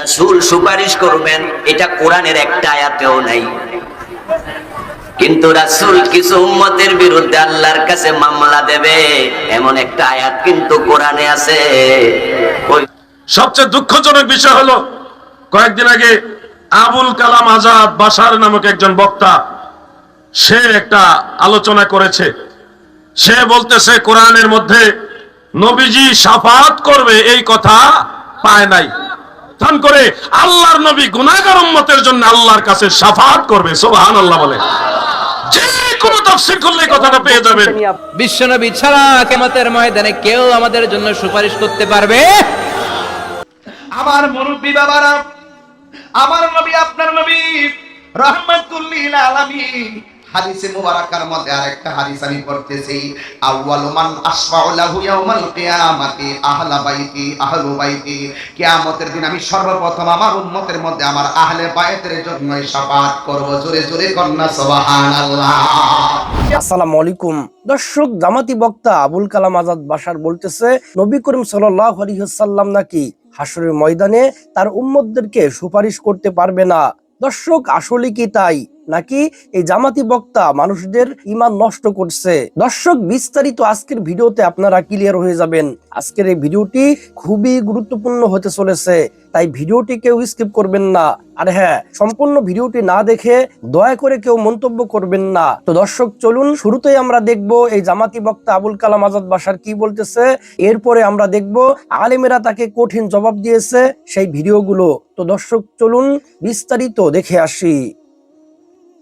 রাসূল সুপারিশ করবেন, এটা কোরআনের একটা আয়াতেও নাই। কিন্তু রাসূল কিছু উম্মতের বিরুদ্ধে আল্লাহর কাছে মামলা দেবে, এমন একটা আয়াত কিন্তু কোরআনে আছে। সবচেয়ে দুঃখজনক বিষয় হলো, কয়েকদিন আগে আবুল কালাম আজাদ বাসার নামক একজন বক্তা, সে একটা আলোচনা করেছে। সে বলতেছে, কোরআনের মধ্যে নবীজি সাফাত করবে, এই কথা পায় নাই। থান করে আল্লাহর নবী গুনাহগার উম্মতের জন্য আল্লাহর কাছে সাফাত করবে সুবহানাল্লাহ বলে। যে কোনো তাফসীর করলে কথাটা পেয়ে যাবেন। বিশ্বনবী ছাড়া কেমতের ময়দানে কেউ আমাদের জন্য সুপারিশ করতে পারবে? আমার মুরব্বী বাবারা আমার নবী আপনার নবী রহমাতুল্লিল আলামিন হাদিসে মুবারাকার মধ্যে আরেকটা হাদিস আমি পড়তেছি, আউয়ালু মান আসফাউ লাহু ইয়াউমাল কিয়ামাতি, আহলা বাইতি, আহলু বাইতি। কিয়ামতের দিন আমি সর্বপ্রথম আমার উম্মতের মধ্যে আমার আহলে বাইতের জন্য শাফাত করব। জোরে জোরে কন্না সুবহানাল্লাহ। আসসালামু আলাইকুম। দর্শক, জামাতি বক্তা আবুল কালাম আজাদ বাসার বলতেছে, নবী করিম সাল্লাল্লাহু আলাইহি ওয়াসাল্লাম নাকি হাসরের ময়দানে তার উম্মতদেরকে সুপারিশ করতে পারবে না? দর্শক, আসলে কি তাই? নাকি এই জামাতি বক্তা মানুষদের ইমান নষ্ট করছে? দর্শক, বিস্তারিত আজকের ভিডিওতে আপনারা ক্লিয়ার হয়ে যাবেন। আজকের এই ভিডিওটি খুবই গুরুত্বপূর্ণ হতে চলেছে, তাই ভিডিওটি কেউ স্কিপ করবেন না। আর হ্যাঁ সম্পূর্ণ ভিডিওটি না দেখে দয়া করে কেউ মন্তব্য করবেন না। তো দর্শক, চলুন, শুরুতেই আমরা দেখব এই জামাতি বক্তা আবুল কালাম আজাদ বাসার কি বলতেছে। এরপরে আমরা দেখব আলেমেরা তাকে কঠিন জবাব দিয়েছে সেই ভিডিওগুলো। তো দর্শক, চলুন বিস্তারিত দেখে আসি।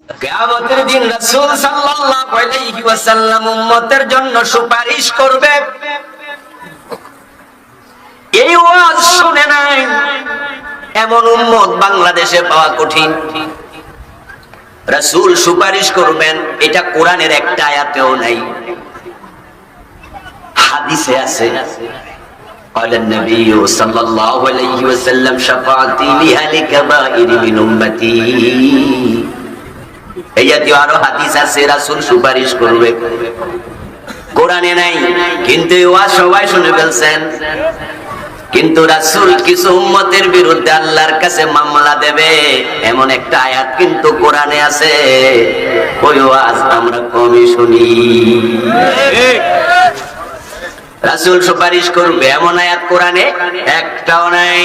কিয়ামতের দিন রাসূল সাল্লাল্লাহু আলাইহি ওয়াসাল্লাম উম্মতের জন্য সুপারিশ করবে এই ওয়াজ শুনে নাই এমন উম্মত বাংলাদেশে পাওয়া কঠিন রাসূল সুপারিশ করবেন এটা কোরআনের একটা আয়াতেও নাই হাদিসে আছে قال النبي صلى الله عليه وسلم شفاعتي لأهل كبائر من أمتي এই জাতীয় আরও হাদিস আছে, রাসূল সুপারিশ করবে। কোরআনে নাই, কিন্তু ওয়াজ সবাই শুনে ফেলছেন। কিন্তু রাসূল কিছু উম্মতের বিরুদ্ধে আল্লাহর কাছে মামলা দেবে, এমন একটা আয়াত কিন্তু কোরআনে আছে। ওই ওয়াজ আমরা কমই শুনি। রাসূল সুপারিশ করবে, এমন আয়াত কোরআনে একটাও নাই।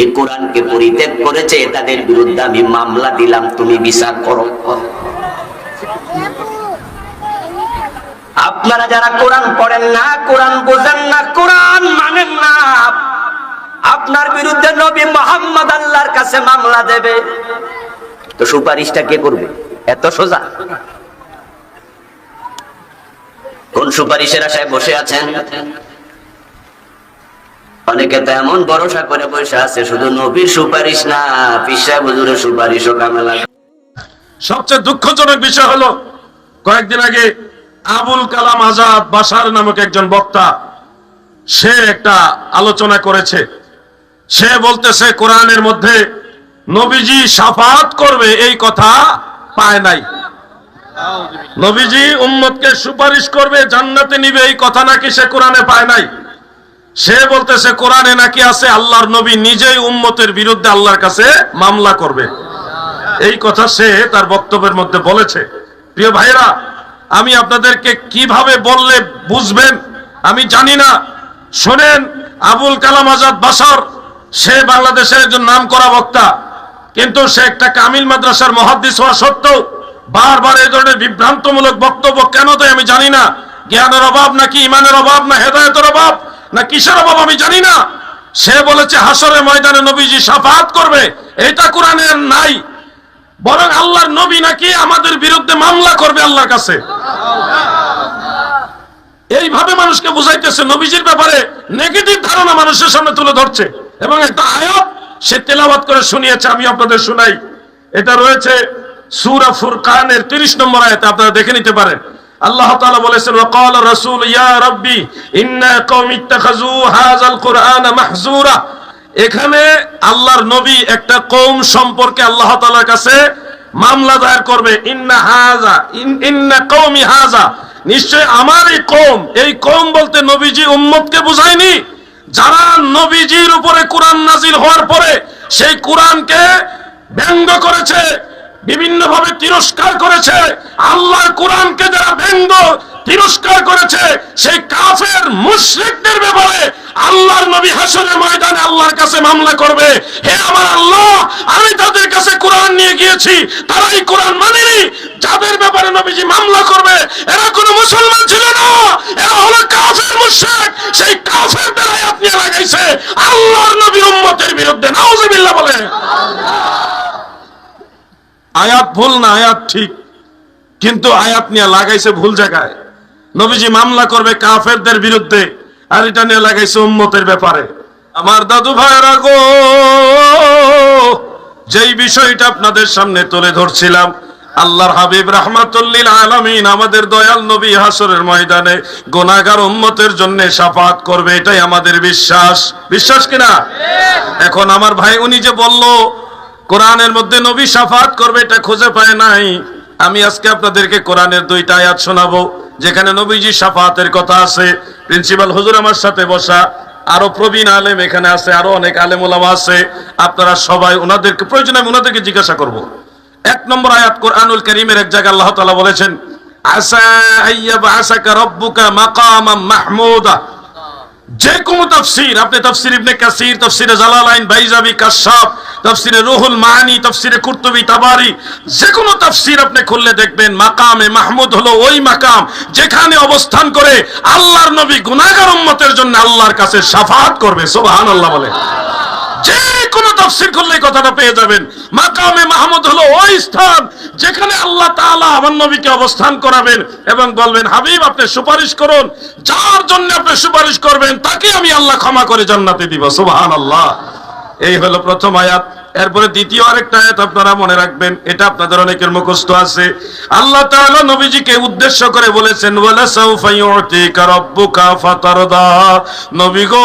এই কোরআনকে পরিত্যাগ করেছে, তাদের বিরুদ্ধে আমি মামলা দিলাম, তুমি বিচার করো। আপনারা যারা কোরআন পড়েন না, কোরআন বোঝেন না, কোরআন মানেন না, আপনার বিরুদ্ধে নবী মোহাম্মদ আল্লাহর কাছে মামলা দেবে। তো সুপারিশটা কে করবে? এত সোজা। কোন সুপারিশের আশায় বসে আছেন? অনেকে তো এমন ভরসা করে বসে আছে, শুধু নবীর সুপারিশ না, পিসা বুজুরের সুপারিশও কামে লাগে। সবচেয়ে দুঃখজনক বিষয় হলো, কয়েকদিন আগে আবুল কালাম আজাদ বাসার নামক একজন বক্তা, সে একটা আলোচনা করেছে। সে বলতেছে, কোরআনের মধ্যে নবীজি সাফাত করবে, এই কথা পায় নাই। নবীজি উম্মতকে সুপারিশ করবে, জান্নাতে নিবে, এই কথা নাকি সে কোরআনে পায় নাই। সে বলতেছে, কোরআনে নাকি আছে আল্লাহর নবী নিজেই উম্মতের বিরুদ্ধে আল্লাহর কাছে মামলা করবে। এই কথা সে তার বক্তব্যের মধ্যে বলেছে। প্রিয় ভাইরা আমি আপনাদেরকে কীভাবে বললে বুঝবেন আমি জানি না। শোনেন, আবুল কালাম আজাদ বাসর, সে বাংলাদেশের একজন নাম করা বক্তা। কিন্তু সে একটা কামিল মাদ্রাসার মহাদ্দিস হওয়া সত্ত্বেও বারবার এই ধরনের বিভ্রান্তমূলক বক্তব্য কেন দেয় আমি জানি না। জ্ঞানের অভাব নাকি ইমানের অভাব না হেদায়তের অভাব? না কিসের অভাব আমি জানি না। সে বলেছে, হাসরের ময়দানে নবীজি সাফাত করবে। এটা কোরআনের নাই। বরং আল্লাহর নবী নাকি আমাদের বিরুদ্ধে মামলা করবে আল্লাহর কাছে। এইভাবে মানুষকে বুঝাইতেছে নবীজির ব্যাপারে। নেগেটিভ ধারণা মানুষের সামনে তুলে ধরছে। এবং একটা আয়াত সে তেলাওয়াত করে শুনিয়েছে, আমি আপনাদের শুনাই। এটা রয়েছে সূরা ফুরকানের 30 নম্বর আয়াতে, আপনারা দেখে নিতে পারেন। আল্লাহ তাআলা বলেছেন, ওয়াকাল রাসূল, ইয়া রাব্বি, ইন্না কওমি ইত্তাখাযু হাযাল কুরআন মাহজুরা এখানে আল্লাহর নবী একটা কওম সম্পর্কে আল্লাহ তাআলার কাছে মামলা দায়ের করবে, ইন্না হাযা, ইন- ইন্না কওমি হাযা। নিশ্চয় আমার এই কওম এই কওম বলতে নবীজি উম্মতকে বুঝায়নি। যারা নবীজির উপরে কোরআন নাজিল হওয়ার পরে সেই কোরআনকে ব্যঙ্গ করেছে বিভিন্ন ভাবে তিরস্কার করেছে। আল্লাহর কোরআনকে যারা ব্যঙ্গ, তিরস্কার করেছে, সেই কাফের, মুশরিকদের ব্যাপারে আল্লাহর নবী হাসরের ময়দানে আল্লাহর কাছে মামলা করবে। হে আমার আল্লাহ, আমি তাদের কাছে কোরআন নিয়ে গিয়েছি তারা এই কোরআন মানেনি। যাদের ব্যাপারে নবীজি মামলা করবে, এরা কোনো মুসলমান ছিল না। এরা হলো কাফের, মুশরিক। সেই কাফের দ্বারাই আপনি লাগাইছে আল্লাহর নবী উম্মতের বিরুদ্ধে, নাউজুবিল্লাহ বলে আয়াত ভুল না আয়াত ঠিক। কিন্তু আয়াত নিয়ে লাগাইছে ভুল জায়গায়। নবীজি মামলা করবে কাফেরদের বিরুদ্ধে আর এটা নিয়ে লাগাইছে উম্মতের ব্যাপারে। আমার দাদু ভাইরা গো যেই বিষয়টা আপনাদের সামনে তুলে ধরছিলাম আল্লাহর হাবিব রাহমাতুল্লিল আলামিন আমাদের দয়াল নবী হাসরের ময়দানে গোনাগার উম্মতের জন্য শাফাত করবে এটাই আমাদের বিশ্বাস। বিশ্বাস কিনা? এখন আমার ভাই উনি যে বলল কোরআনের মধ্যে নবী সাফাত করবে, এটা খুঁজে পায় নাই। আমি আজকে আপনাদেরকে কোরআনের দুইটা আয়াত শোনাবো, যেখানে নবীজি সাফাতের কথা আছে। প্রিন্সিপাল হুজুর আমার সাথে বসা, আরও প্রবীণ আলেম এখানে আছে, আরও অনেক আলেম ওলামা আছে। আপনারা সবাই ওনাদেরকে, প্রয়োজন আমি ওনাদেরকে জিজ্ঞাসা করব। এক নম্বর আয়াত কোরআনুল করিমের এক জায়গায় আল্লাহ তাআলা বলেছেন আসা আসাকা রব্বুকা মাকামাম মাহমুদা। যে কোনো তফসির, আপনি তফসির ইবনে কাসির, তফসিরে জালালাইন বাইজাবি কাশাব তফসিরে রুহুল মানি, তফসিরে কুর্তুবি, তাবারি যে কোনো তফসির আপনি খুললে দেখবেন মাকামে মাহমুদ হলো ওই মাকাম যেখানে অবস্থান করে আল্লাহর নবী গুনাহগার উম্মতের জন্য আল্লাহর কাছে সাফাত করবে। সুবহানাল্লাহ বলে। যে কোনো তাফসীর এই কথাটা পেয়ে যাবেন। মাকামে মাহমুদ হলো ওই স্থান যেখানে আল্লাহ তাআলা আমার নবীকে অবস্থান করাবেন এবং বলবেন, হাবিব, আপনি সুপারিশ করুন। যার জন্য আপনি সুপারিশ করবেন, তাকে আমি আল্লাহ ক্ষমা করে জান্নাতে দিব। সুবহানাল্লাহ। এই হলো প্রথম আয়াত। এরপরে দ্বিতীয় আরেকটা আয়াত আপনারা মনে রাখবেন, এটা আপনাদের অনেকের মুখস্থ আছে। আল্লাহ তাআলা নবীজিকে উদ্দেশ্য করে বলেছেন, ওয়ালা সাউফা ইউতিকা রাব্বুকা ফাতারদা। নবী গো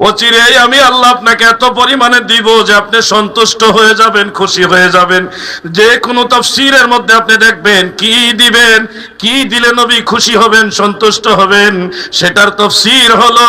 অচিরেই আমি আল্লাহ আপনাকে এত পরিমাণে দিব যে আপনি সন্তুষ্ট হয়ে যাবেন, খুশি হয়ে যাবেন। যে কোনো তফসিরের মধ্যে আপনি দেখবেন, কি দিবেন, কি দিলে নবী খুশি হবেন, সন্তুষ্ট হবেন, সেটার তফসির হলো,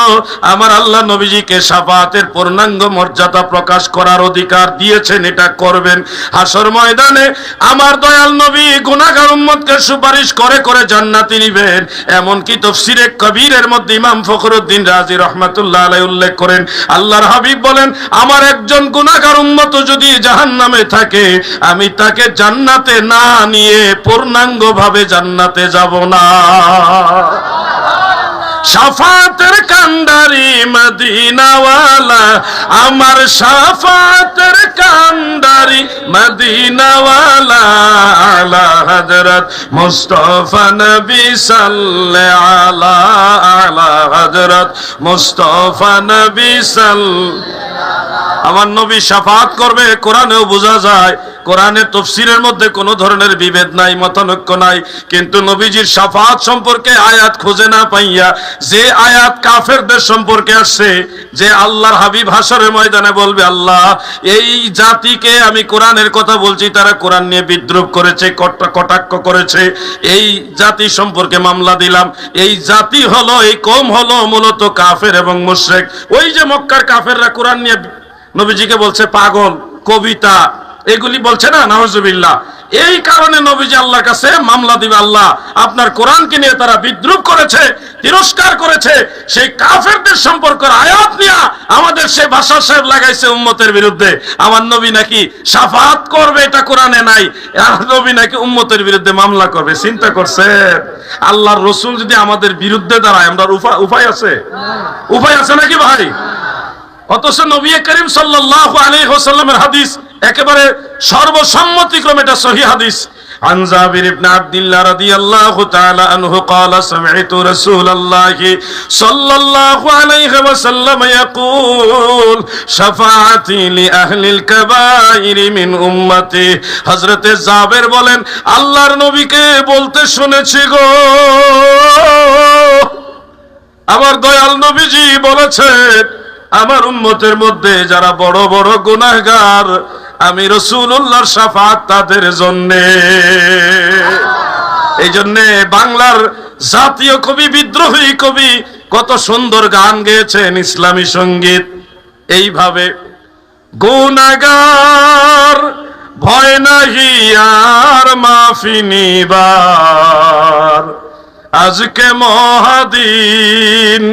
আমার আল্লাহ নবীজিকে সাফাতের পূর্ণাঙ্গ মর্যাদা প্রকাশ করার অধিকার দিয়েছেন, এটা করবেন। হাসর ময়দানে আমার দয়াল নবী গুনাহগার উম্মতকে সুপারিশ করে করে জান্নাতি নিবেন। এমনকি তফসিরে কবিরের মধ্যে ইমাম ফখরুদ্দিন রাজি রহমাতুল্লাহ আলাই উল্লেখ করেন। আল্লাহর হাবিব বলেন, আমার একজন গুণাগার উন্মত যদি জাহান নামে থাকে, আমি তাকে জান্নাতে না নিয়ে পূর্ণাঙ্গ ভাবে জান্নাতে যাব না। সাফাতের কান্ডারি মদিনাওয়ালা, আমার সাফাতের কান্ডারি মদিনাওয়ালা, আলা হযরত মুস্তাফা নবী সাল্লাল্লাহু আলা আলা হযরত মুস্তাফা নবী সাল্লাল্লাহু, আমার নবী সাফাত করবে, কোরআনেও বোঝা যায় কোরআনের তফসিরের মধ্যে কোনো ধরনের বিভেদ নাই, মতানৈক্য নাই, কিন্তু নবীজির সাফাত সম্পর্কে আয়াত খুঁজে না পাইয়া যে আয়াত কাফেরদের সম্পর্কে আসছে, যে আল্লাহর হাবিব হাসরের ময়দানে বলবে, আল্লাহ, এই জাতিকে আমি কোরআনের কথা বলছি, তারা কোরআন নিয়ে বিদ্রুপ করেছে কটাক্ষ করেছে। এই জাতি সম্পর্কে মামলা দিলাম। এই জাতি হলো, এই কম হলো মূলত কাফের এবং মুশরিক। ওই যে মক্কার কাফেররা কোরআন নিয়ে নবীজিকে বলছে, পাগল, কবিতা, এগুলি বলছে না নওয়াজুবিল্লাহ এই কারণে নবীজি আল্লাহর কাছে মামলা দিবে, আল্লাহ, আপনার কোরআনকে নিয়ে তারা বিদ্রুপ করেছে তিরস্কার করেছে, সেই কাফেরদের সম্পর্কের আয়াত নিয়ে আমাদের সে ভাষা সাহেব লাগাইছে উম্মতের বিরুদ্ধে। আমার নবী নাকি সাফাত করবে, এটা কোরআনে নাই। আর নবী নাকি উম্মতের বিরুদ্ধে মামলা করবে, চিন্তা করছে? আল্লাহর রসুল যদি আমাদের বিরুদ্ধে দাঁড়ায়, আমরা উপায় আছে? উপায় আছে নাকি ভাই? অথচ নবী করিম সাল্লাল্লাহু আলাইহি ওয়াসাল্লামের হাদিস একেবারে সর্বসম্মতিক্রমে এটা সহি হাদিস। عن جابر بن عبد الله رضي الله تعالى عنه قال سمعت رسول الله صلى الله عليه وسلم يقول شفاعتي لأهل الكبائر من أمتي হযরতে জাবের বলেন আল্লাহর নবীকে বলতে শুনেছি গো আমার দয়াল নবীজি বলেছেন আমার উম্মতের মধ্যে যারা বড় বড় গুনাহগার আমি রসুল্লাহর সাফাত তাদের জন্যে। এই জন্যে বাংলার জাতীয় কবি বিদ্রোহী কবি কত সুন্দর গান গেয়েছেন ইসলামী সংগীত। এইভাবে গুনাগার ভয় নাহি আর মাফি নিবার। আজকে মহাদিন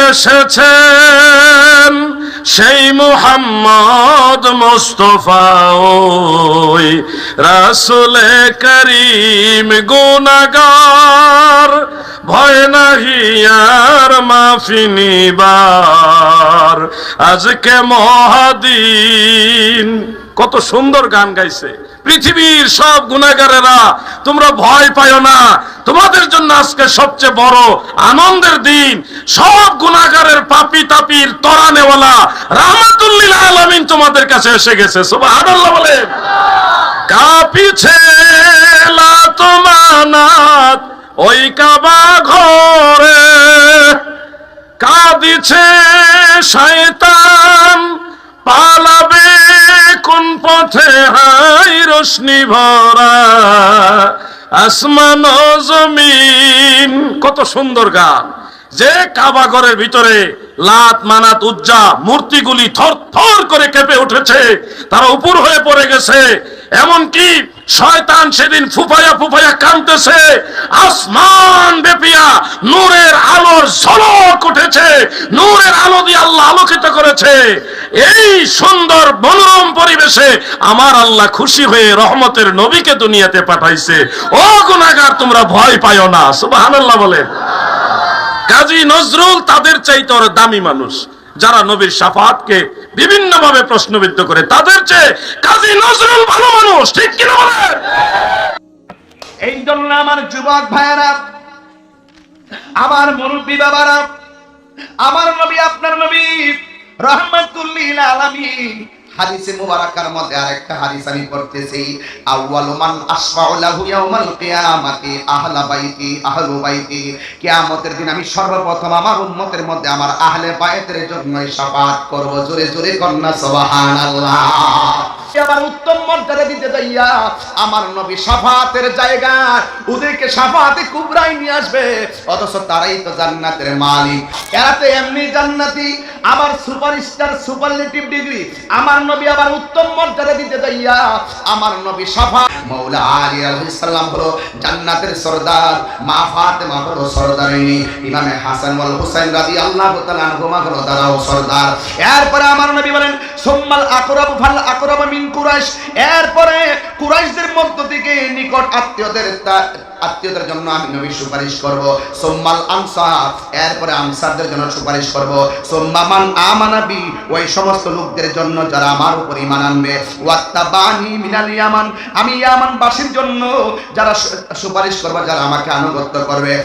এসেছেন সেই মুহাম্মদ মুস্তফা ওই রাসুলে করিম গুনাগার ভয় নাহি আর মাফি নিবার। আজকে মহাদিন কত সুন্দর গান গাইছে। পৃথিবীর সব গুণাগারেরা, তোমরা ভয় পাও না। তোমাদের জন্য আজকে সবচেয়ে বড় আনন্দের দিন। সব গুণাগারের পাপি তাপির তরানেওয়ালা রাহমাতুল্লিল আলামিন তোমাদের কাছে এসে গেছে। সুবহানাল্লাহ বলেন। কাপিছে লাতমানাত ওই কাবা ঘরে কাঁদিছে শয়তান, পালাবে কোন পথে হাই রশ্মি ভরা, আসমান জমিন। কত সুন্দর গান। যে কাবাগরের ভিতরে লাত, মানাত, উজ্জা, মূর্তিগুলি থর থর করে কেঁপে উঠেছে, তারা উপর হয়ে পড়ে গেছে। এমনকি শয়তান সেদিন ফুফায়া ফুফায়া কাঁদতেছে। আসমান বেপিয়া, নূরের আলোর ঝলক উঠেছে। নূরের আলো দিয়ে আল্লাহ আলোকিত করেছে। এই সুন্দর মনোরম পরিবেশে আমার আল্লাহ খুশি হয়ে রহমতের নবীকে দুনিয়াতে পাঠাইছে। ও গুনাগার তোমরা ভয় পাইও না। সুবহানাল্লাহ বলেন। কাজী নজরুল তাদের চাইতে ওরা দামি মানুষ। যারা নবীর সাফাতকে বিভিন্ন ভাবে প্রশ্নবিদ্ধ করে, তাদের চেয়ে কাজী নজরুল ভালো মানুষ, ঠিক কিনা বলেন? এই জন্য আমার যুবক ভাইয়েরা, আমার মুরব্বী বাবারা, আমার নবী, আপনার নবী, রহমতুল্লিল আলামিন হাদিসে মুবারাকার মধ্যে আরেকটা হাদিস আমি পড়তেছি, আউয়ালু মান আসফাউ লাহু ইয়াউমাল কিয়ামাতি, আহলা বাইতি, আহলু বাইতি। কিয়ামতের দিন আমি সর্বপ্রথম আমার উম্মতের মধ্যে আমার আহলে বাইতের জন্য শাফাত করব। জোরে জোরে কন্না সুবহানাল্লাহ। আবার উত্তম মর্যাদা দিতে যাইয়া আমার নবী সাফাতের জায়গা, ওদেরকে সাফাতে কুবরাই নিয়ে আসবে। অথচ তারাই তো জান্নাতের মালিক। এরা তো এমনি জান্নাতি আবার সুপারস্টার, সুপারলেটিভ ডিগ্রি, আমার নবী আবার উত্তম মর্যাদা দিতে যাইয়া আমার নবী সাফা। মৌলা আলী আলাইহিস সালাম হলো জান্নাতের সরদার, মা ফাতেমা হলো সরদারিনী ইমামে হাসান ওয়াল হুসাইন রাদিয়াল্লাহু তাআলা আনহুমা হলো তারাও সরদার। এরপরে আমার নবী বলেন, সুম্মাল আকরাব ফাল আকরাব মিন কুরাইশ। এরপরে কুরাইশদের মধ্য থেকে নিকট আত্মীয়দের আত্মীয়দের জন্য আমি নবী সুপারিশ করব। সোম্মাল আনসার, এরপরে আনসারদের জন্য সুপারিশ করব। সুপারিশ করবে, যারা আমাকে আনুগত্য করবে।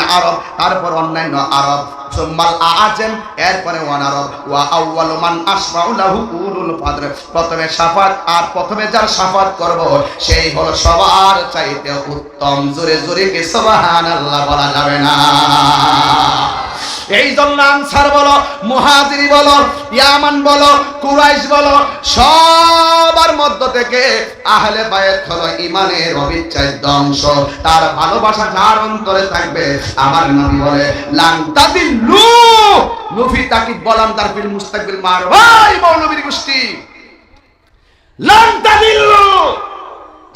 আরব, তারপর অন্যান্য আরব। এরপরে ওয়ান আরব। মান আসমাউ প্রথমে আর প্রথমে যার শাফাত করব, সেই সবার চাইতে উত্তম। জোরে জোরে কে সুবহানাল্লাহ বলা যাবে না। এই জন্য আনসার বলো, মুহাজিরি বলো, ইয়ামান বলো, কুরাইশ বলো, সবার মধ্য থেকে আহলে বায়াত হলো ইমানের অবিচ্ছেদ্য অংশ। তার ভালোবাসা যার অন্তরে থাকবে, আমার নবী বলে লাং তাদিল্লু নফি তাকিদ বলাম তার ফিল মুস্তাকবিল মার। ভাই মৌলবীর গোষ্ঠী। লাং তাদিল্লু,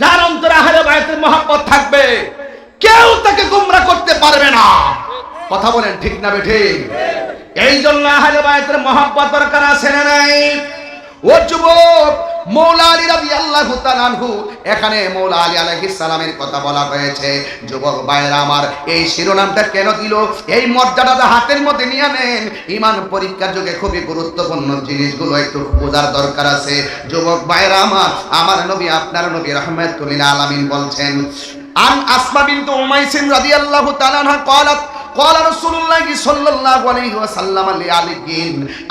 যার অন্তরে আহলে বায়াতের মহব্বত থাকবে, কেউ তাকে গুমরা করতে পারবে না। কথা বলেন ঠিক না বেঠে এই জন্য আহলে বায়াতের মহব্বত দরকার আছে না নাই ও যুবক মৌলা আলী রাদিয়াল্লাহু তাআলা আনহু এখানে মৌলা আলী আলাইহিস সালামের কথা বলা হয়েছে যুবক ভাইরা আমার এই শিরোনামটা কেন দিল এই মর্যাদাটা হাতের মধ্যে নিয়ে নেন ইমান পরীক্ষার যুগে খুবই গুরুত্বপূর্ণ জিনিসগুলো একটু বোঝার দরকার আছে যুবক ভাইরা আমার আমার নবী আপনার নবী রহমাতুল্লিল আলামিন বলছেন আন আসমা বিনতু উমাইসিন রাদিয়াল্লাহু তাআলা আনহা قالت قال رسول الله صلى الله عليه وسلم لعلي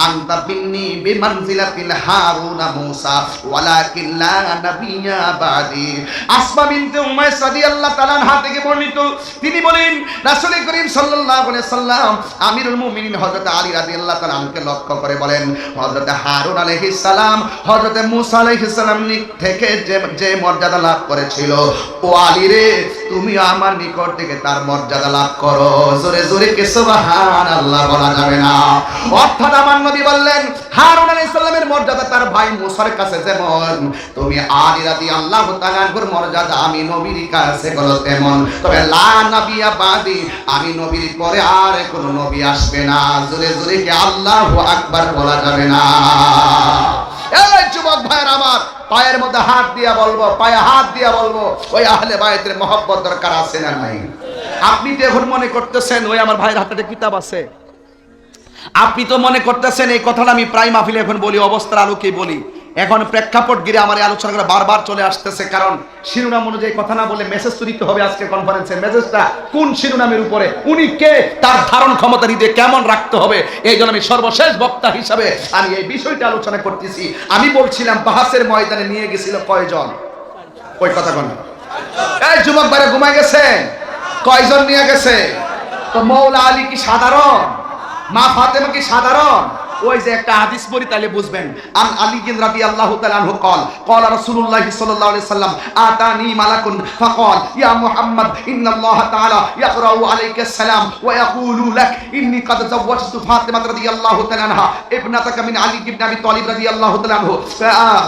أنت مني بمنزلة هارون موسى ولكن لا نبي بعدي আসমা বিনতে উমাইস রাদিয়াল্লাহু তাআলা আনহা থেকে বর্ণিত তিনি বলেন রাসূল করিম সাল্লাল্লাহু আলাইহি সাল্লাম আমিরুল মুমিনিন হযরত আলী রাদিয়াল্লাহু তাআলা আনকে লক্ষ্য করে বলেন হযরত হারুন আলাইহিস সালাম হযরত মূসা আলাইহিস সালাম থেকে যে যে মর্যাদা লাভ করেছিল ও আলী রে তুমি আমার নিকট থেকে তার মর্যাদা লাভ করো জোরে জোরে কে সুবহান আল্লাহ বলা যাবে না। অর্থাৎ আমার নবী বললেন, হারুন আলাইহিস সালামের মর্যাদা তার ভাই মুসার কাছে যেমন, তুমি আলী রাদিয়াল্লাহু তাআলা আনহুর মর্যাদা আমি নবীর কাছে বলো তেমন। তবে লা নবিয়া বাদি, আমি নবীর পরে আর কোনো নবী আসবে না। জোরে জোরে কে আল্লাহু আকবার বলা যাবে না। এই যুবক ভাইয়ের আমার পায়ের মধ্যে হাত দিয়া বলব, পায়ে হাত দিয়া বলব, ওই আহলে বায়তের মহব্বত দরকার আছে না নাই? আপনি তো এখন মনে করতেছেন, ওই আমার ভাইয়ের হাতে কিতাব আছে। আপনি তো মনে করতেছেন, এই কথাটা আমি প্রায় মাহফিলে এখন বলি, অবস্থার আলোকে বলি। এখন প্রেক্ষাপট গিরে আমার এই আলোচনা করে বারবার চলে আসতেছে, কারণ শিরোনাম অনুযায়ী কথা না বলে মেসেজ তো হবে আজকে কনফারেন্সের মেসেজটা কোন শিরোনামের উপরে? উনি কে? তার ধারণ ক্ষমতা হৃদয়ে কেমন রাখতে হবে? এই জন্য আমি সর্বশেষ বক্তা হিসাবে আমি এই বিষয়টা আলোচনা করতেছি। আমি বলছিলাম, বাহাসের ময়দানে নিয়ে গেছিল কয়জন? ওই কথা কোন এই যুবক বাইরে ঘুমাই গেছেন? কয়জন নিয়ে গেছে? তো মৌলা আলী কি সাধারণ? মা ফাতেমা কি সাধারণ? ওই যে একটা হাদিস পড়ি তাহলে বুঝবেন। আন আলী বিন রাবি আল্লাহ তাআলা আনহু কল কল রাসূলুল্লাহ সাল্লাল্লাহু আলাইহি সাল্লাম, আতানি মালাকুন ফাকাল, ইয়া মুহাম্মদ, ইন্নাল্লাহ তাআলা ইয়াকরাউ আলাইকা সালাম ওয়া ইয়াকুলু লাক ইন্নী কাদ যাওয়াজতু ফাতিমা রাদিয়াল্লাহু তাআলা আনহা ইবনাতাকা মিন আলী ইবনে আবি তালিব রাদিয়াল্লাহু তাআলা আনহু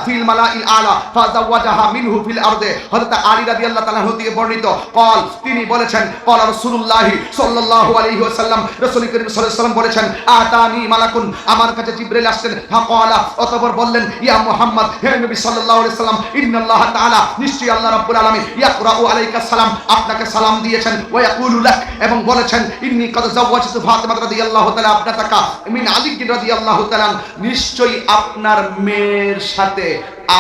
ফিল মালাইল আলা ফাযাওয়াজাহা মিনহু ফিল আরদে হযরত আলী রাদিয়াল্লাহু তাআলা আনহু থেকে বর্ণিত কল, তিনি বলেছেন, কল রাসূলুল্লাহ সাল্লাল্লাহু আলাইহি ওয়াসাল্লাম, রাসূল করিম সাল্লাল্লাহু আলাইহি ওয়াসাল্লাম বলেছেন, আতানি মালাকুন আমার কাছে জিবরাইল আসছেন, ফাকালা, অতঃপর বললেন, ইয়া মুহাম্মদ, হে নবী সাল্লাল্লাহু আলাইহি সাল্লাম, ইন্নাল্লাহ তাআলা, নিশ্চয়ই আল্লাহ রাব্বুল আলামিন, ইয়াকরাউ আলাইকা সালাম, আপনাকে সালাম দিয়েছেন, ওয়া ইয়াকুলু লাক এবং বলেছেন, ইন্নী কদ যাওয়াজতু ফাতিমা রাদিয়াল্লাহু তাআলা আপনাতাকা মিন আলী রাদিয়াল্লাহু তাআলা নিশ্চয়ই আপনার মেয়ের সাথে,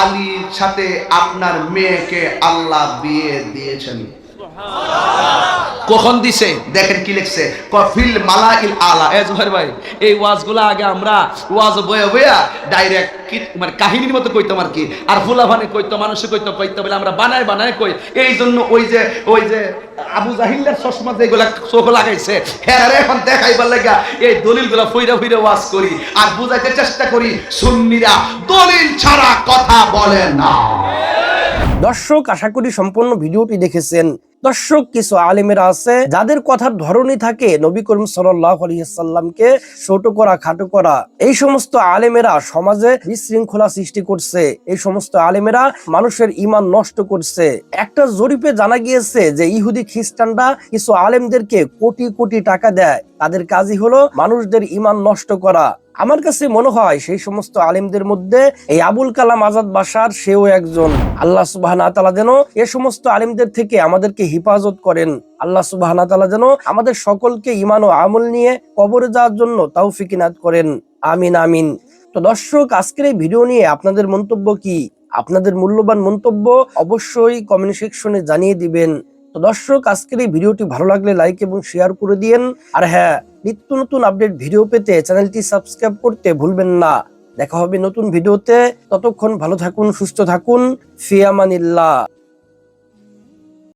আলীর সাথে আপনার মেয়েকে আল্লাহ বিয়ে দিয়েছেন। কখন দিছে? দেখেন কি লিখছে। কফিল মালা ইল আলা। এ জোহার ভাই, এই ওয়াজগুলো আগে আমরা ওয়াজ বয়ে বয়া ডাইরেক্ট মানে কাহিনীর মতো কইতাম আর কি। আর ফুলাভানে কইতো, মানুষে কইতো কইতো বলে আমরা বানায় বানায় কই। এই জন্য ওই যে ওই যে আবু জাহিল্লার চশমা যেগুলা চোখ লাগাইছে হ্যাঁ এখন দেখাইবার লাগা এই দলিলগুলো ফইরা ফইরা ওয়াজ করি আর বুঝাইতে চেষ্টা করি সুন্নিরা দলিল ছাড়া কথা বলে না। দর্শক, আশা করি সম্পূর্ণ ভিডিওটি দেখেছেন। দর্শক, কিছু আলিমেরা আছে যাদের কথার ধরনই থাকে নবী করিম সাল্লামকে ছোট করা, খাটো করা। এই সমস্ত আলেমেরা সমাজে বিশৃঙ্খলা সৃষ্টি করছে। এই সমস্ত আলেমেরা মানুষের ইমান নষ্ট করছে। একটা জরিপে জানা গিয়েছে যে ইহুদি খ্রিস্টানরা কিছু আলেমদেরকে কোটি কোটি টাকা দেয়। তাদের কাজই হলো মানুষদের ইমান নষ্ট করা। আমার কাছে মনে হয় সেই সমস্ত আলেমদের মধ্যে এই আবুল কালাম আজাদ বাসার সেও একজন। আল্লাহ সুবাহ যেন এ সমস্ত আলেমদের থেকে আমাদেরকে হিফাজত করেন। আল্লাহ সুবাহ যেন আমাদের সকলকে ইমান ও আমল নিয়ে কবরে যাওয়ার জন্য তাও ফিকিনাত করেন। আমিন আমিন। তো দর্শক, আজকের এই ভিডিও নিয়ে আপনাদের মন্তব্য কি? আপনাদের মূল্যবান মন্তব্য অবশ্যই কমেন্ট সেকশনে জানিয়ে দিবেন। তো দর্শক, আজকের এই ভিডিওটি ভালো লাগলে লাইক এবং শেয়ার করে দিয়েন। আর হ্যাঁ নিত্য নতুন আপডেট ভিডিও পেতে চ্যানেলটি সাবস্ক্রাইব করতে ভুলবেন না। দেখা হবে নতুন ভিডিওতে ততক্ষণ ভালো থাকুন, সুস্থ থাকুন। ফিয়ামানিল্লাহ।